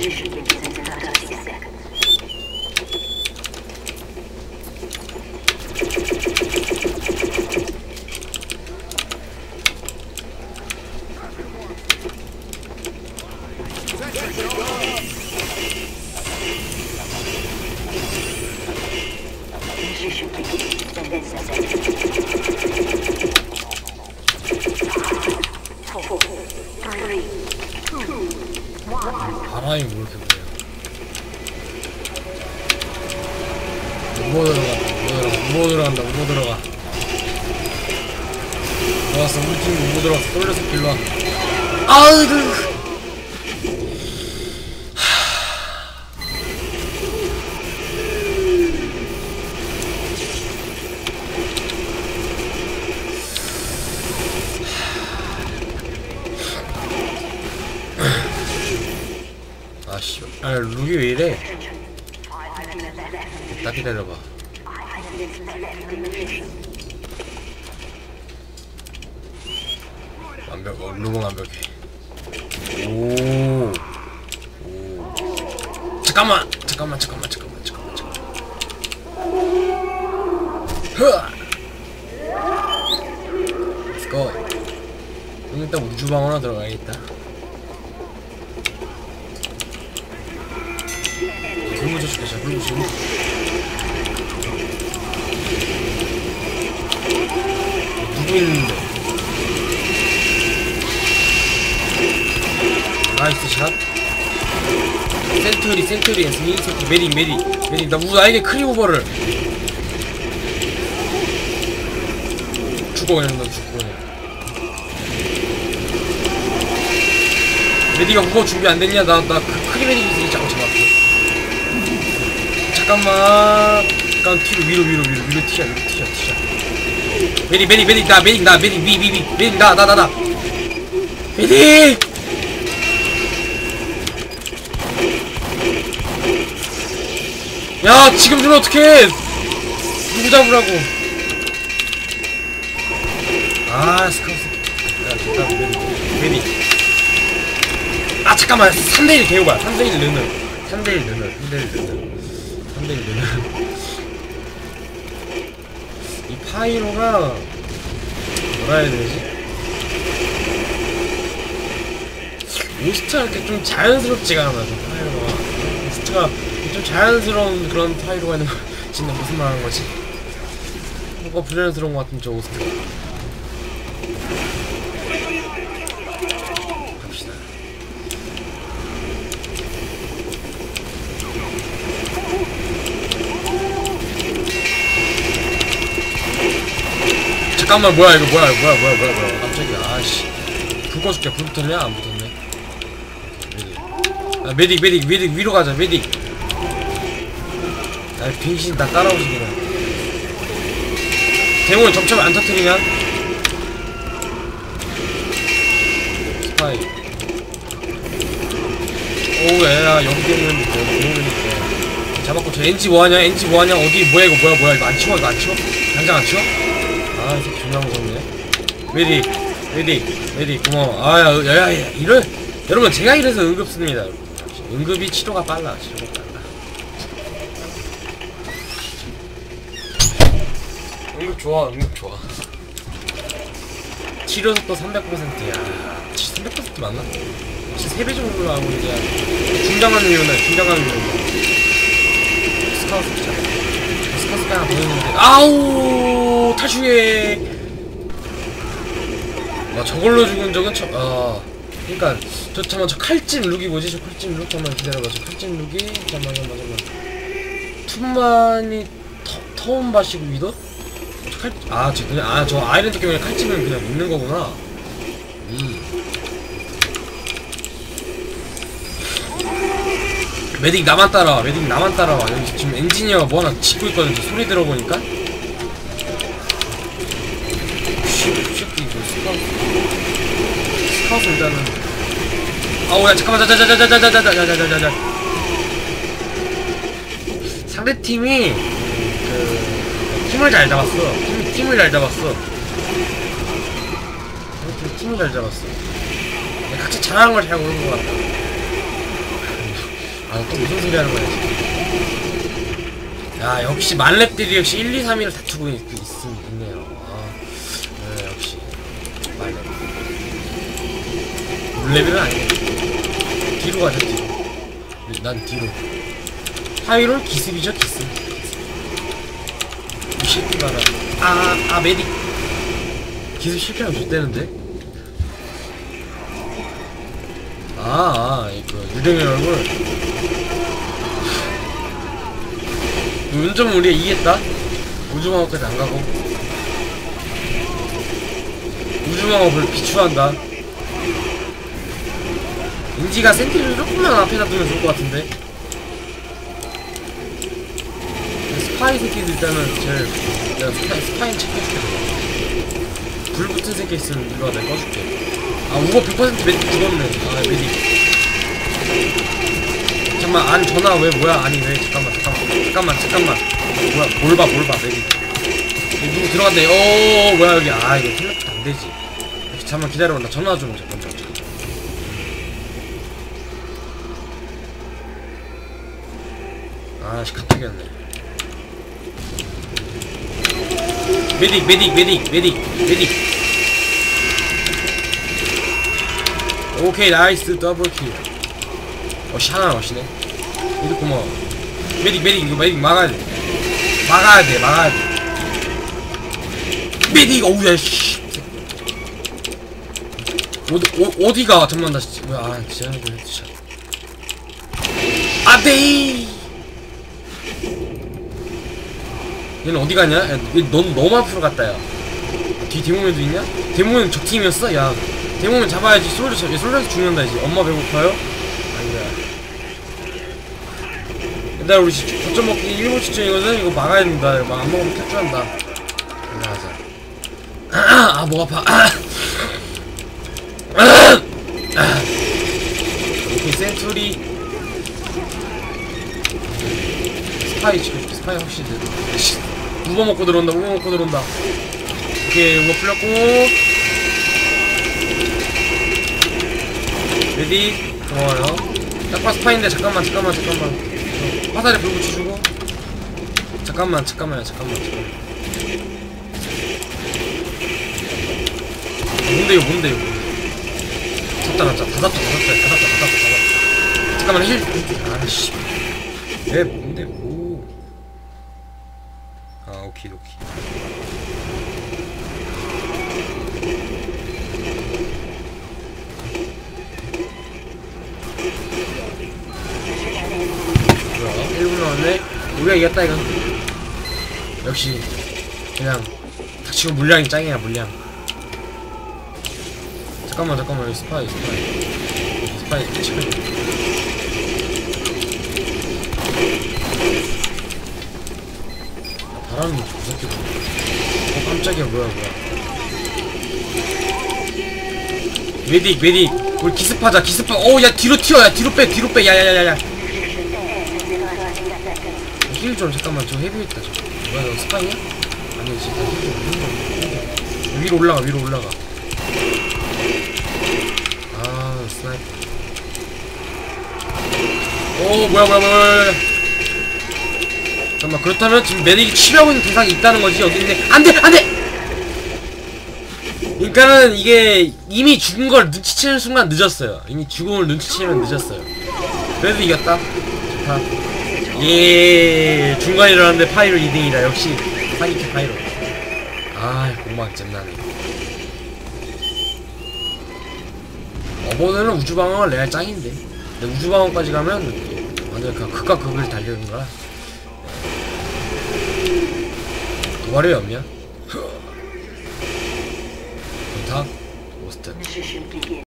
You should be getting to about 30 seconds. Лежище прикинь, подать за 뭐 들어간다 뭐 들어간다 뭐 들어가? 좋았어. 우리 팀뭐 들어갔어? 떨려서 길러 아으 아 씨. 아 룩이 왜 이래 딱 기다려봐. 완벽 어, 룩은 완벽해. 오. 오. 잠깐만 잠깐만 잠깐만 잠깐만 잠깐만 잠깐만. 흐아! 그럼 일단 우주방 하나 들어가야겠다. 불구 저축해 자 불구 지금 누구 있는데 나이스 샷 센트리 센트리 이 새끼 메리 메리 메리 나 우, 나에게 크리오버를 죽어 그냥 너 그냥 메디가 그거 준비 안 됐냐? 나, 나, 그 크리메디 기술이 자꾸 잡았고. 잠깐만. 잠깐, 뒤로, 위로, 위로, 위로, 위로 튀자, 위로 튀자, 튀자. 메디, 메디, 메디, 나, 메디, 나, 미, 미, 미, 메디, 나, 나, 나, 나. 메디! 야, 지금 좀 어떡해! 누구 잡으라고. 아, 스카우스. 야, 됐다, 메디, 메디. 아 잠깐만 3대1 개우봐 3대1 느는 3대1 느는 3대1 느는 3대1 느는 이 파이로가 뭐라 해야 되지? 오스트가 이렇게 좀 자연스럽지가 않아 좀 파이로가 오스트가 좀 자연스러운 그런 파이로가 있는 거 진짜 무슨 말 하는 거지? 뭔가 부자연스러운 것 같은 저 오스트가 갑시다 잠깐만 뭐야 이거 뭐야 이거 뭐야 뭐야 뭐야 뭐야. 깜짝이야 아씨. 불 꺼줄게. 불 붙었냐 안 붙었네. 아 메딕 메딕 메딕 위로 가자 메딕. 아 빙신 나 따라오지 그냥 대문 점점 안 터뜨리면 스파이. 오야 여기는 뭐 들어오니까 잡았고 저 NG 뭐하냐? NG 뭐하냐? 어디 뭐야 이거 뭐야 뭐야? 이거 안 치워 이거 안 치워? 당장 안 치워 아, 이 새끼 존나 무섭네. 메디, 메디, 메디, 고마워. 아, 야, 야, 야, 야, 이런, 여러분, 제가 이래서 응급습니다. 응급이 치료가 빨라, 치료가 빨라. 응급 좋아, 응급 좋아. 치료 속도 300%야. 300% 맞나? 혹시 3배 정도 나오고 이제 중장하는 이유는 중장하는 이유. 스카우트 있잖아. 스카우트 하나 보였는데, 아우! 탈출해! 아, 저걸로 죽은 적은 저, 아. 그니까, 저, 잠깐만, 저 칼집 룩이 뭐지? 저 칼집 룩? 잠깐만 기다려봐. 저 칼집 룩이, 잠깐만, 잠깐만, 잠깐만. 툰만이 터, 터운 바시고 위도? 저 칼, 아, 저 그냥, 아, 저 아이랜드 경우에 칼집은 그냥 있는 거구나. 음. 메딕 나만 따라와 메딕 나만 따라와 여기 지금 엔지니어가 뭐 하나 짓고 있거든 저 소리 들어보니까 씨, 새끼 이거 스카우트 일단은 아우 야 잠깐만 자자자자자자자자자자자자 상대팀이 그 팀을 잘 잡았어 팀, 팀을 잘 잡았어 상대팀 팀을 잘 잡았어 각자 잘하는 걸 잘 모르는 것 같다 아또 무슨 소리 하는 거야 지금 야 역시 만렙들이 역시 1, 2, 3위를 다투고 있, 있, 있네요 아 네, 역시 만렙 물레벨은 아니네 뒤로 가자 뒤로 난 뒤로 하이롤 기습이죠 기습 이 새끼 봐라 아아 메딕 기습 실패하면 좋대는데 아, 아, 이거 유령의 얼굴. 운점 우리가 이겼다. 우주망원까지 안 가고. 우주망원 별로 비추한다. 인지가 센티를 조금만 앞에다 두면 좋을 것 같은데. 스파이 새끼들 일단은 제일 내가 스파이 스파이 체크해줄게. 불 붙은 새끼 있으면 이거 내가 꺼줄게. 아 우거 100% 메딕 죽었네. 아 메딕. 잠깐만 안 전화 왜 뭐야? 아니 왜 잠깐만 잠깐만. 잠깐만 잠깐만. 뭐야 뭘봐 뭘봐 메딕. 누구 들어갔네. 어 뭐야 여기. 아 이거 텔레포트 안되지. 잠깐만 기다려봐. 나 전화 좀 잠깐 잠깐 아씨 왔네. 메딕 메딕 메딕 메딕 메딕. 오케이 나이스 더블킬. 어씨 하나 러시네. 이거 고마워. 메딕 메딕 이거 메딕 막아야 돼. 막아야 돼 막아야 돼. 메딕 어우야 씨. 어디 어, 어디가 잠깐만 나 진짜 뭐야 아 진짜. 이거 진짜 아데이 얘는 어디 갔냐? 야, 얘넌 너무 앞으로 갔다 야. 뒤 데모맨도 있냐? 데모맨 적팀이었어? 야 데모맨 잡아야지. 잡 솔저에서 죽는다 이제. 엄마 배고파요? 아니다. 일단 우리 지- 거점 먹기 1분 직전이거든? 이거 막아야 된다. 이거 막 안 먹으면 탈출한다. 가자. 아목 아파. 오케이 센츄리. 스파이 지켜줄게. 스파이 확실히 씨, 우버 먹고 들어온다? 우버 먹고 들어온다. 오케이 우버 풀렸고. 레디? 좋아요. 딱봐 스파인데 잠깐만 잠깐만 잠깐만. 어, 화살에 불 붙여주고. 잠깐만 잠깐만 잠깐만 어, 뭔데 이거 뭔데 이거 잡다 잡자 다 잡자 다 잡자 다 잡자 다 잡자 다. 잡자 잠깐만 힐. 아씨. 왜 뭔데? 뭐. 오케이 뭐야 1분 나왔네? 우리가 이겼다 이건. 역시 그냥 닥치고 물량이 짱이야 물량. 잠깐만 잠깐만 여기 스파이 스파이. 스파이 치면 아, 바람이 무섭게 불어 어 깜짝이야 뭐야 뭐야. 메딕 메딕. 우리 기습하자 기습하 어야 뒤로 튀어 야 뒤로 빼 뒤로 빼. 야야야야야. 힐 좀 잠깐만. 저 헤비했다 저. 뭐야 너 스파이야? 아니지 위로 올라가 위로 올라가. 아 스나이퍼. 오 뭐야 뭐야 뭐야 잠깐만 그렇다면 지금 매닉이 치려고 있는 대상이 있다는 거지 여기 있네. 안돼 안돼 그러니까는 이게 이미 죽은 걸 눈치채는 순간 늦었어요. 이미 죽음을 눈치채면 늦었어요. 그래도 이겼다. 좋다. 예 중간에 일어났는데 파이로 2등이다. 역시 파이키 파이로. 아 공막 잼나네. 어버는 우주방어가 레알 짱인데. 근데 우주방어까지 가면 완전 그냥 극과 극을 달리는 거라. 도발이 없냐? 좋다 오스트